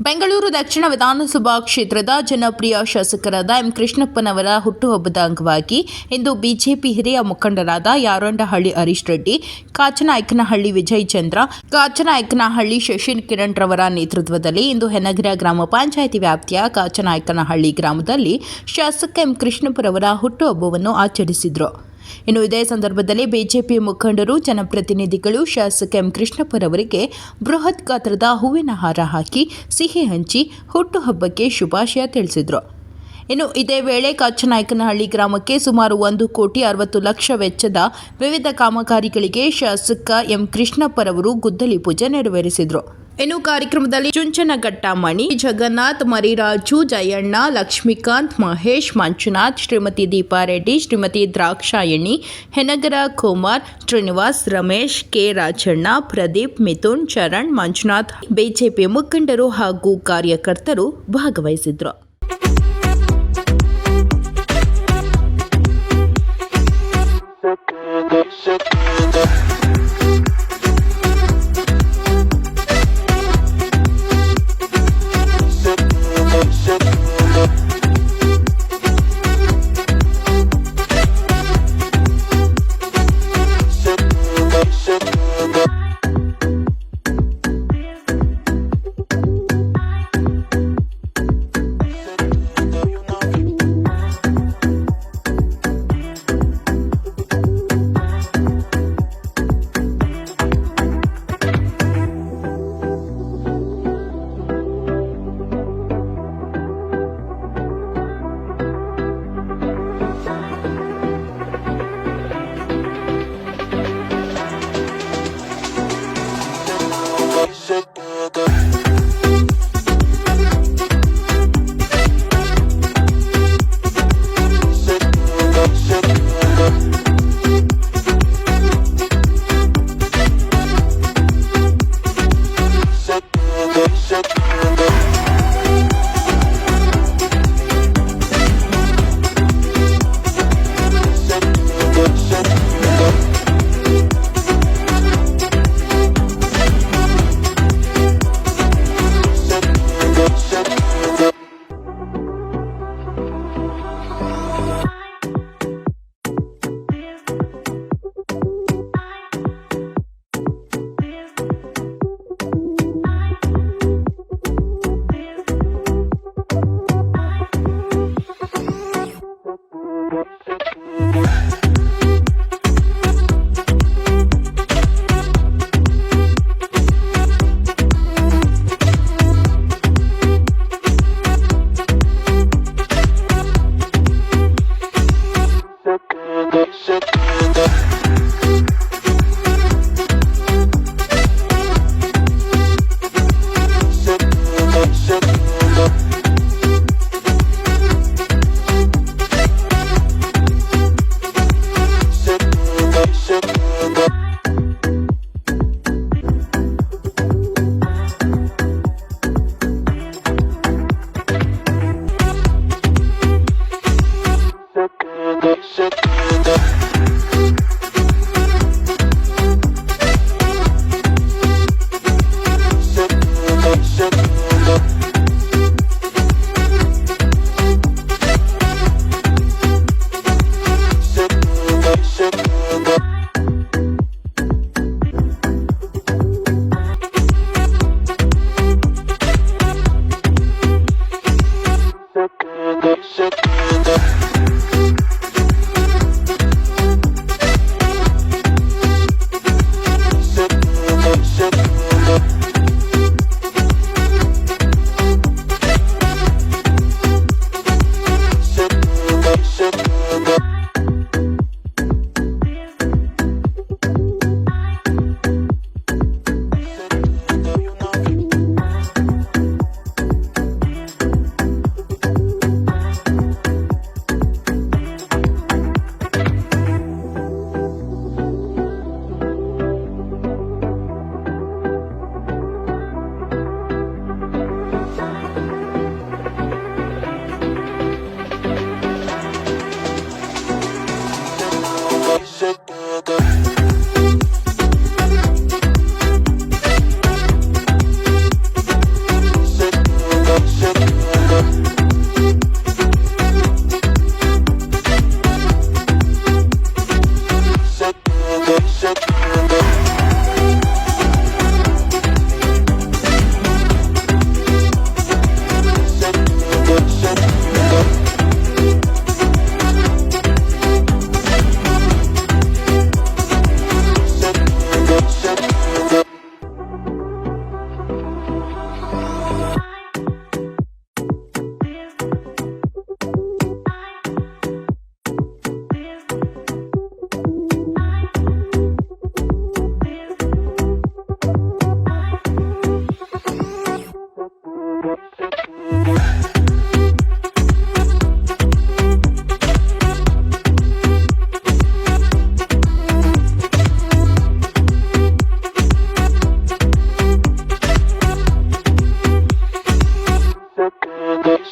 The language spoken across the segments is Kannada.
ಬೆಂಗಳೂರು ದಕ್ಷಿಣ ವಿಧಾನಸಭಾ ಕ್ಷೇತ್ರದ ಜನಪ್ರಿಯ ಶಾಸಕರಾದ ಎಂ ಕೃಷ್ಣಪ್ಪನವರ ಹುಟ್ಟುಹಬ್ಬದ ಅಂಗವಾಗಿ ಇಂದು ಬಿಜೆಪಿ ಹಿರಿಯ ಮುಖಂಡರಾದ ಯಾರೋಂಡಹಳ್ಳಿ ಹರೀಶ್ ರೆಡ್ಡಿ, ಕಾಚನಾಯಕನಹಳ್ಳಿ ವಿಜಯ್ ಚಂದ್ರ, ಕಾಚನಾಯಕನಹಳ್ಳಿ ಶಶಿನ್ ಕಿರಣ್ ರವರ ನೇತೃತ್ವದಲ್ಲಿ ಇಂದು ಹೆನಗಿರ ಗ್ರಾಮ ಪಂಚಾಯಿತಿ ವ್ಯಾಪ್ತಿಯ ಕಾಚನಾಯಕನಹಳ್ಳಿ ಗ್ರಾಮದಲ್ಲಿ ಶಾಸಕ ಎಂ ಕೃಷ್ಣಪ್ಪರವರ ಹುಟ್ಟುಹಬ್ಬವನ್ನು ಆಚರಿಸಿದರು. ಇನ್ನು ಇದೇ ಸಂದರ್ಭದಲ್ಲಿ ಬಿಜೆಪಿ ಮುಖಂಡರು, ಜನಪ್ರತಿನಿಧಿಗಳು ಶಾಸಕ ಎಂ ಕೃಷ್ಣಪ್ಪರವರಿಗೆ ಬೃಹತ್ ಗಾತ್ರದ ಹೂವಿನ ಹಾರ ಹಾಕಿ ಸಿಹಿ ಹಂಚಿ ಹುಟ್ಟುಹಬ್ಬಕ್ಕೆ ಶುಭಾಶಯ ತಿಳಿಸಿದರು. ಇನ್ನು ಇದೇ ವೇಳೆ ಕಾಚನಾಯಕನಹಳ್ಳಿ ಗ್ರಾಮಕ್ಕೆ ಸುಮಾರು ಒಂದು ಕೋಟಿ ಅರವತ್ತು ಲಕ್ಷ ವೆಚ್ಚದ ವಿವಿಧ ಕಾಮಗಾರಿಗಳಿಗೆ ಶಾಸಕ ಎಂ ಕೃಷ್ಣಪ್ಪರವರು ಗುದ್ದಲಿ ಪೂಜೆ ನೆರವೇರಿಸಿದರು. ಇನ್ನು ಕಾರ್ಯಕ್ರಮದಲ್ಲಿ ಚುಂಚನಘಟ್ಟ ಮಣಿ, ಜಗನ್ನಾಥ್, ಮರಿರಾಜು, ಜಯಣ್ಣ, ಲಕ್ಷ್ಮೀಕಾಂತ್, ಮಹೇಶ್, ಮಂಜುನಾಥ್, ಶ್ರೀಮತಿ ದೀಪಾರೆಡ್ಡಿ ಶ್ರೀಮತಿ ದ್ರಾಕ್ಷಾಯಣಿ, ಹೆನಗರ ಕುಮಾರ್, ಶ್ರೀನಿವಾಸ್ ರಮೇಶ್, ಕೆ ರಾಜಣ್ಣ, ಪ್ರದೀಪ್, ಮಿಥುನ್, ಚರಣ್, ಮಂಜುನಾಥ್. ಬಿಜೆಪಿ ಮುಖಂಡರು ಹಾಗೂ ಕಾರ್ಯಕರ್ತರು ಭಾಗವಹಿಸಿದ್ರು.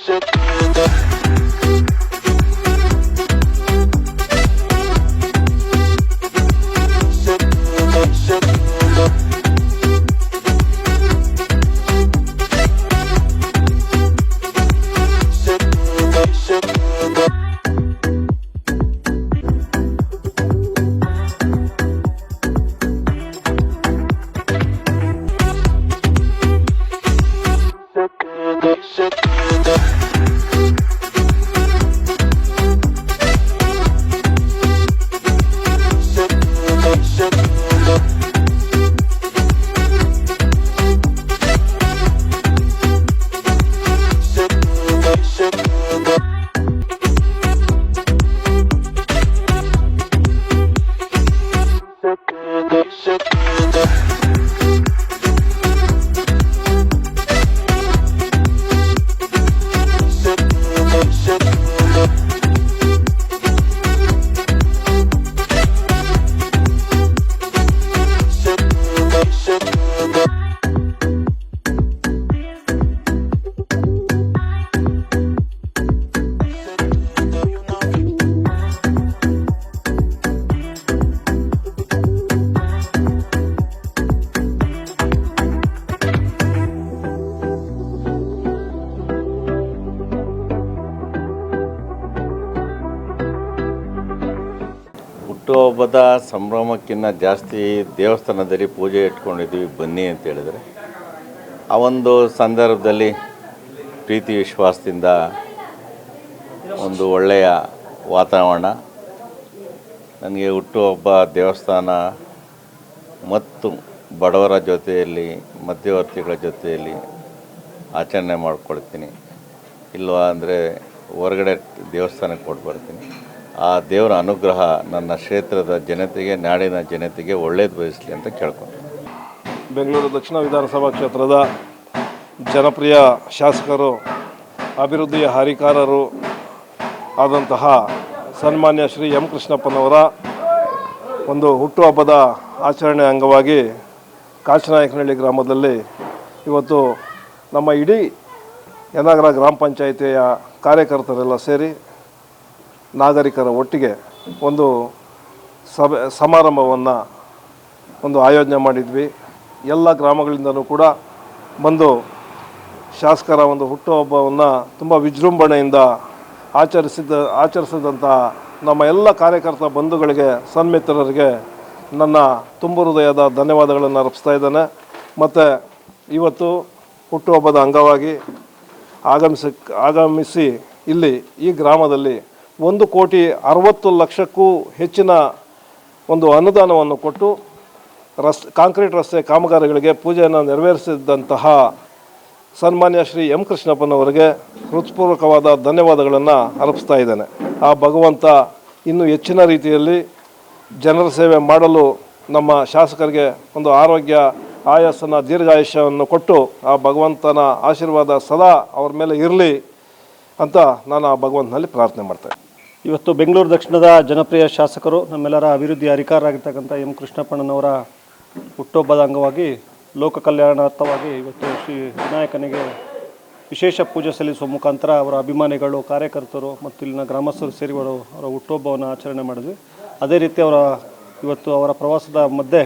shit. ಹುಟ್ಟುಹಬ್ಬದ ಸಂಭ್ರಮಕ್ಕಿಂತ ಜಾಸ್ತಿ ದೇವಸ್ಥಾನದಲ್ಲಿ ಪೂಜೆ ಇಟ್ಕೊಂಡಿದ್ದೀವಿ, ಬನ್ನಿ ಅಂತ ಹೇಳಿದರೆ. ಆ ಒಂದು ಸಂದರ್ಭದಲ್ಲಿ ಪ್ರೀತಿ ವಿಶ್ವಾಸದಿಂದ ಒಂದು ಒಳ್ಳೆಯ ವಾತಾವರಣ. ನನಗೆ ಹುಟ್ಟುಹಬ್ಬ ದೇವಸ್ಥಾನ ಮತ್ತು ಬಡವರ ಜೊತೆಯಲ್ಲಿ, ಮಧ್ಯವರ್ತಿಗಳ ಜೊತೆಯಲ್ಲಿ ಆಚರಣೆ ಮಾಡ್ಕೊಳ್ತೀನಿ. ಇಲ್ಲವಾ ಅಂದರೆ ಹೊರಗಡೆ ದೇವಸ್ಥಾನಕ್ಕೆ ಕೊಟ್ಟು ಬರ್ತೀನಿ. ಆ ದೇವರ ಅನುಗ್ರಹ ನನ್ನ ಕ್ಷೇತ್ರದ ಜನತೆಗೆ, ನಾಡಿನ ಜನತೆಗೆ ಒಳ್ಳೇದು ಬಯಸಲಿ ಅಂತ ಕೇಳ್ಕೊತೀನಿ ಬೆಂಗಳೂರು ದಕ್ಷಿಣ ವಿಧಾನಸಭಾ ಕ್ಷೇತ್ರದ ಜನಪ್ರಿಯ ಶಾಸಕರು ಅಭಿವೃದ್ಧಿಯ ಹರಿಕಾರರು ಆದಂತಹ ಸನ್ಮಾನ್ಯ ಶ್ರೀ ಎಂ ಕೃಷ್ಣಪ್ಪನವರ ಒಂದು ಹುಟ್ಟುಹಬ್ಬದ ಆಚರಣೆ ಅಂಗವಾಗಿ ಕಾಶಿನಾಯಕನಹಳ್ಳಿ ಗ್ರಾಮದಲ್ಲಿ ಇವತ್ತು ನಮ್ಮ ಇಡೀ ಯನಗರ ಗ್ರಾಮ ಪಂಚಾಯಿತಿಯ ಕಾರ್ಯಕರ್ತರೆಲ್ಲ ಸೇರಿ ನಾಗರಿಕರ ಒಟ್ಟಿಗೆ ಒಂದು ಸಭೆ, ಸಮಾರಂಭವನ್ನು ಒಂದು ಆಯೋಜನೆ ಮಾಡಿದ್ವಿ. ಎಲ್ಲ ಗ್ರಾಮಗಳಿಂದಲೂ ಕೂಡ ಬಂದು ಶಾಸಕರ ಒಂದು ಹುಟ್ಟುಹಬ್ಬವನ್ನು ತುಂಬ ವಿಜೃಂಭಣೆಯಿಂದ ಆಚರಿಸಿದ, ಆಚರಿಸಿದಂತಹ ನಮ್ಮ ಎಲ್ಲ ಕಾರ್ಯಕರ್ತ ಬಂಧುಗಳಿಗೆ, ಸನ್ಮಿತ್ರರಿಗೆ ನನ್ನ ತುಂಬು ಹೃದಯದ ಧನ್ಯವಾದಗಳನ್ನು ಅರ್ಪಿಸ್ತಾ ಇದ್ದೇನೆ. ಮತ್ತು ಇವತ್ತು ಹುಟ್ಟುಹಬ್ಬದ ಅಂಗವಾಗಿ ಆಗಮಿಸಿ ಆಗಮಿಸಿ ಇಲ್ಲಿ ಈ ಗ್ರಾಮದಲ್ಲಿ ಒಂದು ಕೋಟಿ ಅರವತ್ತು ಲಕ್ಷಕ್ಕೂ ಹೆಚ್ಚಿನ ಒಂದು ಅನುದಾನವನ್ನು ಕೊಟ್ಟು ರಸ್, ಕಾಂಕ್ರೀಟ್ ರಸ್ತೆ ಕಾಮಗಾರಿಗಳಿಗೆ ಪೂಜೆಯನ್ನು ನೆರವೇರಿಸಿದ್ದಂತಹ ಸನ್ಮಾನ್ಯ ಶ್ರೀ ಎಂ ಕೃಷ್ಣಪ್ಪನವರಿಗೆ ಹೃತ್ಪೂರ್ವಕವಾದ ಧನ್ಯವಾದಗಳನ್ನು ಅರ್ಪಿಸ್ತಾ ಇದ್ದೇನೆ. ಆ ಭಗವಂತ ಇನ್ನೂ ಹೆಚ್ಚಿನ ರೀತಿಯಲ್ಲಿ ಜನರ ಸೇವೆ ಮಾಡಲು ನಮ್ಮ ಶಾಸಕರಿಗೆ ಒಂದು ಆರೋಗ್ಯ, ಆಯಾಸನ, ದೀರ್ಘಾಯುಷ್ಯವನ್ನು ಕೊಟ್ಟು ಆ ಭಗವಂತನ ಆಶೀರ್ವಾದ ಸದಾ ಅವ್ರ ಮೇಲೆ ಇರಲಿ ಅಂತ ನಾನು ಆ ಭಗವಂತನಲ್ಲಿ ಪ್ರಾರ್ಥನೆ ಮಾಡ್ತೇನೆ. ಇವತ್ತು ಬೆಂಗಳೂರು ದಕ್ಷಿಣದ ಜನಪ್ರಿಯ ಶಾಸಕರು, ನಮ್ಮೆಲ್ಲರ ಅಭಿವೃದ್ಧಿ ಅಧಿಕಾರರಾಗಿರ್ತಕ್ಕಂಥ ಎಂ. ಕೃಷ್ಣಪ್ಪಣ್ಣನವರ ಹುಟ್ಟುಹಬ್ಬದ ಅಂಗವಾಗಿ ಲೋಕ ಕಲ್ಯಾಣಾರ್ಥವಾಗಿ ಇವತ್ತು ಶ್ರೀ ವಿನಾಯಕನಿಗೆ ವಿಶೇಷ ಪೂಜೆ ಸಲ್ಲಿಸುವ ಮುಖಾಂತರ ಅವರ ಅಭಿಮಾನಿಗಳು, ಕಾರ್ಯಕರ್ತರು ಮತ್ತು ಇಲ್ಲಿನ ಗ್ರಾಮಸ್ಥರು ಸೇರಿ ಅವರು ಹುಟ್ಟುಹಬ್ಬವನ್ನು ಆಚರಣೆ ಮಾಡಿದ್ವಿ. ಅದೇ ರೀತಿ ಅವರ ಇವತ್ತು ಅವರ ಪ್ರವಾಸದ ಮಧ್ಯೆ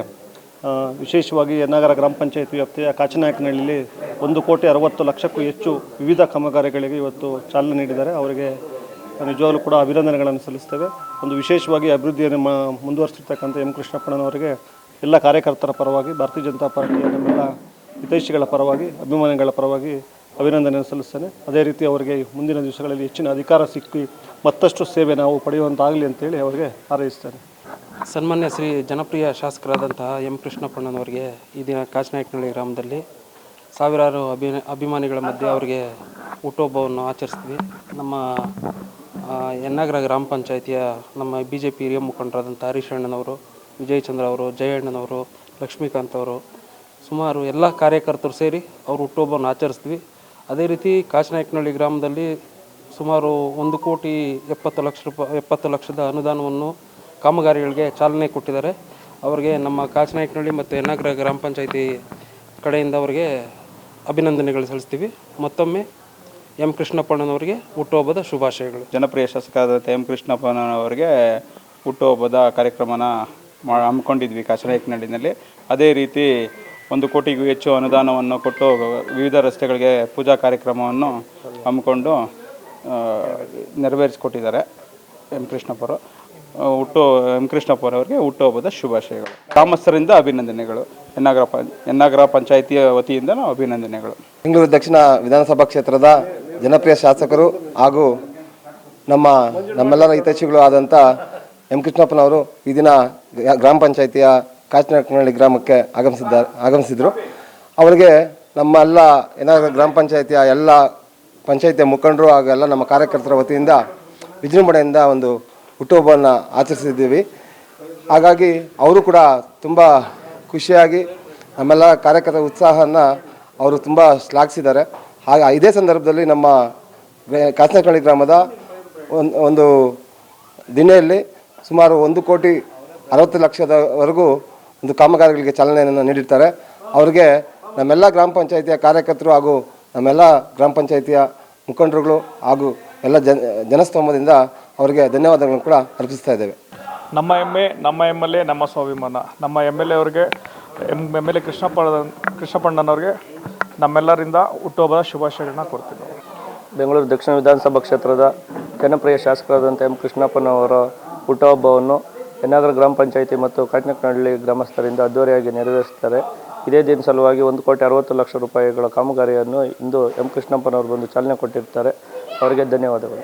ವಿಶೇಷವಾಗಿ ಯನ್ನಗರ ಗ್ರಾಮ ಪಂಚಾಯತ್ ವ್ಯಾಪ್ತಿಯ ಕಾಚನಾಯಕನಹಳ್ಳಿಯಲ್ಲಿ ಒಂದು ಕೋಟಿ ಅರವತ್ತು ಲಕ್ಷಕ್ಕೂ ಹೆಚ್ಚು ವಿವಿಧ ಕಾಮಗಾರಿಗಳಿಗೆ ಇವತ್ತು ಚಾಲನೆ ನೀಡಿದ್ದಾರೆ. ಅವರಿಗೆ ನಿಜವಾಗ್ಲೂ ಕೂಡ ಅಭಿನಂದನೆಗಳನ್ನು ಸಲ್ಲಿಸ್ತೇವೆ. ಒಂದು ವಿಶೇಷವಾಗಿ ಅಭಿವೃದ್ಧಿಯನ್ನು ಮುಂದುವರಿಸಿರ್ತಕ್ಕಂಥ ಎಂ ಕೃಷ್ಣಪ್ಪಣ್ಣನವರಿಗೆ ಎಲ್ಲ ಕಾರ್ಯಕರ್ತರ ಪರವಾಗಿ, ಭಾರತೀಯ ಜನತಾ ಪಾರ್ಟಿಯ ನಮ್ಮೆಲ್ಲ ಹಿತೈಷಿಗಳ ಪರವಾಗಿ, ಅಭಿಮಾನಿಗಳ ಪರವಾಗಿ ಅಭಿನಂದನೆಯನ್ನು ಸಲ್ಲಿಸ್ತೇನೆ. ಅದೇ ರೀತಿ ಅವರಿಗೆ ಮುಂದಿನ ದಿವಸಗಳಲ್ಲಿ ಹೆಚ್ಚಿನ ಅಧಿಕಾರ ಸಿಕ್ಕಿ ಮತ್ತಷ್ಟು ಸೇವೆ ನಾವು ಪಡೆಯುವಂತಾಗಲಿ ಅಂತೇಳಿ ಅವರಿಗೆ ಹಾರೈಸ್ತೇನೆ. ಸನ್ಮಾನ್ಯ ಶ್ರೀ ಜನಪ್ರಿಯ ಶಾಸಕರಾದಂತಹ ಎಂ ಕೃಷ್ಣಪ್ಪಣ್ಣನವರಿಗೆ ಈ ದಿನ ಕಾಚನಾಯಕನಹಳ್ಳಿ ಗ್ರಾಮದಲ್ಲಿ ಸಾವಿರಾರು ಅಭಿ ಅಭಿಮಾನಿಗಳ ಮಧ್ಯೆ ಅವರಿಗೆ ಹುಟ್ಟುಹಬ್ಬವನ್ನು ಆಚರಿಸ್ತೀವಿ. ನಮ್ಮ ಆ, ಯನ್ನಗರ ಗ್ರಾಮ ಪಂಚಾಯಿತಿಯ ನಮ್ಮ ಬಿ ಜೆ ಪಿ ಹಿರಿಯ ಮುಖಂಡರಾದಂಥ ಹರೀಶ್ ಅಣ್ಣನವರು ವಿಜಯಚಂದ್ರ ಅವರು ಜಯಣ್ಣನವರು ಲಕ್ಷ್ಮೀಕಾಂತ್ ಅವರು ಸುಮಾರು ಎಲ್ಲ ಕಾರ್ಯಕರ್ತರು ಸೇರಿ ಅವರು ಹುಟ್ಟುಹಬ್ಬವನ್ನು ಆಚರಿಸ್ತೀವಿ. ಅದೇ ರೀತಿ ಕಾಶನಾಯಕನಹಳ್ಳಿ ಗ್ರಾಮದಲ್ಲಿ ಸುಮಾರು ಒಂದು ಕೋಟಿ ಎಪ್ಪತ್ತು ಲಕ್ಷ ರೂಪಾಯಿ ಎಪ್ಪತ್ತು ಲಕ್ಷದ ಅನುದಾನವನ್ನು ಕಾಮಗಾರಿಗಳಿಗೆ ಚಾಲನೆ ಕೊಟ್ಟಿದ್ದಾರೆ. ಅವರಿಗೆ ನಮ್ಮ ಕಾಶನಾಯಕನಹಳ್ಳಿ ಮತ್ತು ಯನ್ನಗರ ಗ್ರಾಮ ಪಂಚಾಯಿತಿ ಕಡೆಯಿಂದ ಅವರಿಗೆ ಅಭಿನಂದನೆಗಳು ಸಲ್ಲಿಸ್ತೀವಿ. ಮತ್ತೊಮ್ಮೆ ಎಂ ಕೃಷ್ಣಪ್ಪಣ್ಣನವರಿಗೆ ಹುಟ್ಟುಹಬ್ಬದ ಶುಭಾಶಯಗಳು. ಜನಪ್ರಿಯ ಶಾಸಕರಾದಂಥ ಎಂ ಕೃಷ್ಣಪ್ಪನವರಿಗೆ ಹುಟ್ಟುಹಬ್ಬದ ಕಾರ್ಯಕ್ರಮನ ಮಾ, ಹಮ್ಮಿಕೊಂಡಿದ್ವಿ ಕಾಸರನಾಯಕನಹಳ್ಳಿನಲ್ಲಿ ಅದೇ ರೀತಿ ಒಂದು ಕೋಟಿಗೂ ಹೆಚ್ಚು ಅನುದಾನವನ್ನು ಕೊಟ್ಟು ವಿವಿಧ ರಸ್ತೆಗಳಿಗೆ ಪೂಜಾ ಕಾರ್ಯಕ್ರಮವನ್ನು ಹಮ್ಮಿಕೊಂಡು ನೆರವೇರಿಸಿಕೊಟ್ಟಿದ್ದಾರೆ ಎಂ ಕೃಷ್ಣಪ್ಪರು. ಹುಟ್ಟು, ಎಂ ಕೃಷ್ಣಪ್ಪರವರಿಗೆ ಹುಟ್ಟುಹಬ್ಬದ ಶುಭಾಶಯಗಳು. ಗ್ರಾಮಸ್ಥರಿಂದ ಅಭಿನಂದನೆಗಳು. ಎನ್ನಾಗರ ಪ, ಎನ್ನಾಗರ ಪಂಚಾಯಿತಿಯ ವತಿಯಿಂದ ಅಭಿನಂದನೆಗಳು. ಬೆಂಗಳೂರು ದಕ್ಷಿಣ ವಿಧಾನಸಭಾ ಕ್ಷೇತ್ರದ ಜನಪ್ರಿಯ ಶಾಸಕರು ಹಾಗೂ ನಮ್ಮ, ನಮ್ಮೆಲ್ಲರ ಹಿತೈಷಿಗಳು ಆದಂಥ ಎಂ ಕೃಷ್ಣಪ್ಪನವರು ಈ ದಿನ ಗ್ರಾಮ ಪಂಚಾಯಿತಿಯ ಕಾಚನಕನಹಳ್ಳಿ ಗ್ರಾಮಕ್ಕೆ ಆಗಮಿಸಿದ್ದಾರೆ, ಆಗಮಿಸಿದರು. ಅವರಿಗೆ ನಮ್ಮ ಎಲ್ಲ ಏನಾದರೂ ಗ್ರಾಮ ಪಂಚಾಯಿತಿಯ ಎಲ್ಲ ಪಂಚಾಯಿತಿಯ ಮುಖಂಡರು ಹಾಗೂ ಎಲ್ಲ ನಮ್ಮ ಕಾರ್ಯಕರ್ತರ ವತಿಯಿಂದ ವಿಜೃಂಭಣೆಯಿಂದ ಒಂದು ಹುಟ್ಟುಹಬ್ಬವನ್ನು ಆಚರಿಸಿದ್ದೀವಿ. ಹಾಗಾಗಿ ಅವರು ಕೂಡ ತುಂಬ ಖುಷಿಯಾಗಿ ನಮ್ಮೆಲ್ಲ ಕಾರ್ಯಕರ್ತರ ಉತ್ಸಾಹನ ಅವರು ತುಂಬ ಶ್ಲಾಘಿಸಿದ್ದಾರೆ. ಹಾಗೆ ಇದೇ ಸಂದರ್ಭದಲ್ಲಿ ನಮ್ಮ ಕಾಸನಕಳ್ಳಿ ಗ್ರಾಮದ ಒಂದು ಒಂದು ದಿನೆಯಲ್ಲಿ ಸುಮಾರು ಒಂದು ಕೋಟಿ ಅರವತ್ತು ಲಕ್ಷದವರೆಗೂ ಒಂದು ಕಾಮಗಾರಿಗಳಿಗೆ ಚಾಲನೆಯನ್ನು ನೀಡಿರ್ತಾರೆ. ಅವರಿಗೆ ನಮ್ಮೆಲ್ಲ ಗ್ರಾಮ ಪಂಚಾಯಿತಿಯ ಕಾರ್ಯಕರ್ತರು ಹಾಗೂ ನಮ್ಮೆಲ್ಲ ಗ್ರಾಮ ಪಂಚಾಯಿತಿಯ ಮುಖಂಡರುಗಳು ಹಾಗೂ ಎಲ್ಲ ಜನ ಜನಸ್ತೋಮದಿಂದ ಅವರಿಗೆ ಧನ್ಯವಾದಗಳನ್ನು ಕೂಡ ಅರ್ಪಿಸ್ತಾ ಇದ್ದೇವೆ. ನಮ್ಮ ಹೆಮ್ಮೆ ನಮ್ಮ ಎಂ ಎಲ್ ಎ, ನಮ್ಮ ಸ್ವಾಭಿಮಾನ. ನಮ್ಮ ಎಂ ಎಲ್ ಎ ಅವರಿಗೆ, M M L A Krishnappa ಕೃಷ್ಣಪ್ಪಣ್ಣನವ್ರಿಗೆ ನಮ್ಮೆಲ್ಲರಿಂದ ಹುಟ್ಟುಹಬ್ಬದ ಶುಭಾಶಯಗಳನ್ನ ಕೊಡ್ತೀನಿ ಬೆಂಗಳೂರು ದಕ್ಷಿಣ ವಿಧಾನಸಭಾ ಕ್ಷೇತ್ರದ ಜನಪ್ರಿಯ ಶಾಸಕರಾದಂಥ ಎಂ ಕೃಷ್ಣಪ್ಪನವರ ಹುಟ್ಟುಹಬ್ಬವನ್ನು ಯನ್ನಾಗರ ಗ್ರಾಮ ಪಂಚಾಯಿತಿ ಮತ್ತು ಕಾಟಿನಕನಹಳ್ಳಿ ಗ್ರಾಮಸ್ಥರಿಂದ ಅದ್ದೂರಿಯಾಗಿ ನೆರವೇರಿಸುತ್ತಾರೆ ಇದೇ ದಿನ ಸಲುವಾಗಿ ಒಂದು ಕೋಟಿ ಅರವತ್ತು ಲಕ್ಷ ರೂಪಾಯಿಗಳ ಕಾಮಗಾರಿಯನ್ನು ಇಂದು ಎಂ ಕೃಷ್ಣಪ್ಪನವರು ಬಂದು ಚಾಲನೆ ಕೊಟ್ಟಿರ್ತಾರೆ. ಅವರಿಗೆ ಧನ್ಯವಾದಗಳು.